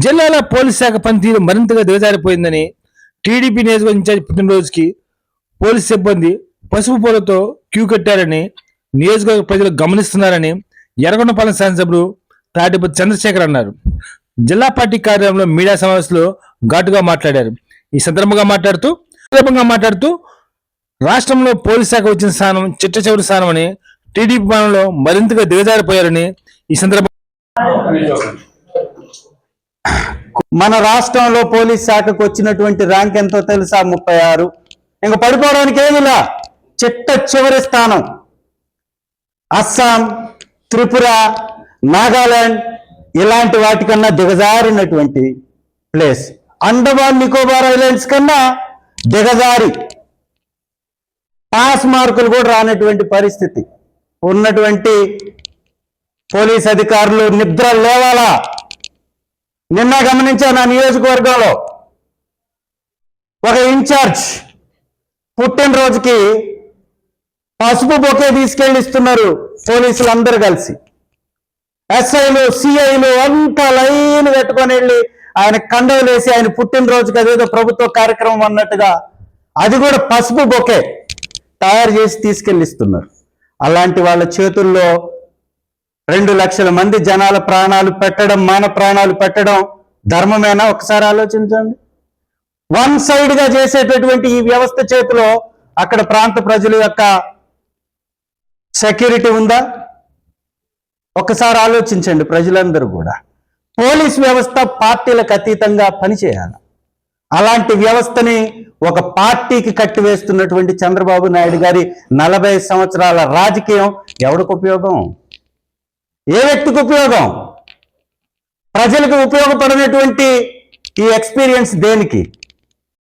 జిల్లాల పోలీస్ శాఖ పనితీరు మరింతగా దిగజారిపోయిందని టీడీపీ నియోజకవర్గ ఇన్ఛార్జ్ పుట్టినరోజుకి పోలీస్ సిబ్బంది పసుపు పూలతో క్యూ కట్టారని నియోజకవర్గ ప్రజలు గమనిస్తున్నారని ఎర్రగొండపాలెం శాసనసభ్యుడు తాటిపతి చంద్రశేఖర్ అన్నారు. జిల్లా పార్టీ కార్యాలయంలో మీడియా సమావేశంలో ఘాటుగా మాట్లాడారు. ఈ సందర్భంగా మాట్లాడుతూ సందర్భంగా మాట్లాడుతూ రాష్ట్రంలో పోలీస్ శాఖ వచ్చిన స్థానం చిట్ట చివరి స్థానం అని టీడీపీ పాలనలో మరింతగా దిగజారిపోయారని ఈ సందర్భంగా మన రాష్ట్రంలో పోలీస్ శాఖకు వచ్చినటువంటి ర్యాంక్ ఎంతో తెలుసా? ముప్పై ఆరు. ఇంక పడిపోవడానికి ఏమిలా చిట్ట చివరి స్థానం. అస్సాం త్రిపుర నాగాలాండ్ ఇలాంటి వాటికన్నా దిగజారినటువంటి ప్లేస్. అండమాన్ నికోబార్ ఐలాండ్స్ కన్నా దిగజారి. పాస్ మార్కులు కూడా రానటువంటి పరిస్థితి. ఉన్నటువంటి పోలీస్ అధికారులు నిద్ర లేవాలా? నిన్న గమనించాను నా నియోజకవర్గంలో. ఒక ఇన్ఛార్జ్ పుట్టినరోజుకి పసుపు బొకే తీసుకెళ్ళి ఇస్తున్నారు పోలీసులు అందరు కలిసి. ఎస్ఐలు సిఐలు అంతా లైన్ పెట్టుకొని వెళ్ళి ఆయన కండలు వేసి ఆయన పుట్టినరోజుకి అదేదో ప్రభుత్వ కార్యక్రమం అన్నట్టుగా అది కూడా పసుపు బొకే తయారు చేసి తీసుకెళ్ళిస్తున్నారు. అలాంటి వాళ్ళ చేతుల్లో రెండు లక్షల మంది జనాల ప్రాణాలు పెట్టడం మన ప్రాణాలు పెట్టడం ధర్మమేనా? ఒకసారి ఆలోచించండి. వన్ సైడ్గా చేసేటటువంటి ఈ వ్యవస్థ చేతిలో అక్కడ ప్రాంత ప్రజల యొక్క సెక్యూరిటీ ఉందా? ఒకసారి ఆలోచించండి ప్రజలందరూ కూడా. పోలీస్ వ్యవస్థ పార్టీలకు అతీతంగా పనిచేయాలి. అలాంటి వ్యవస్థని ఒక పార్టీకి కట్టివేస్తున్నటువంటి చంద్రబాబు నాయుడు గారి నలభై సంవత్సరాల రాజకీయం ఎవరికి ఉపయోగం? ఏ వ్యక్తికి ఉపయోగం? ప్రజలకు ఉపయోగపడినటువంటి ఈ ఎక్స్పీరియన్స్ దేనికి?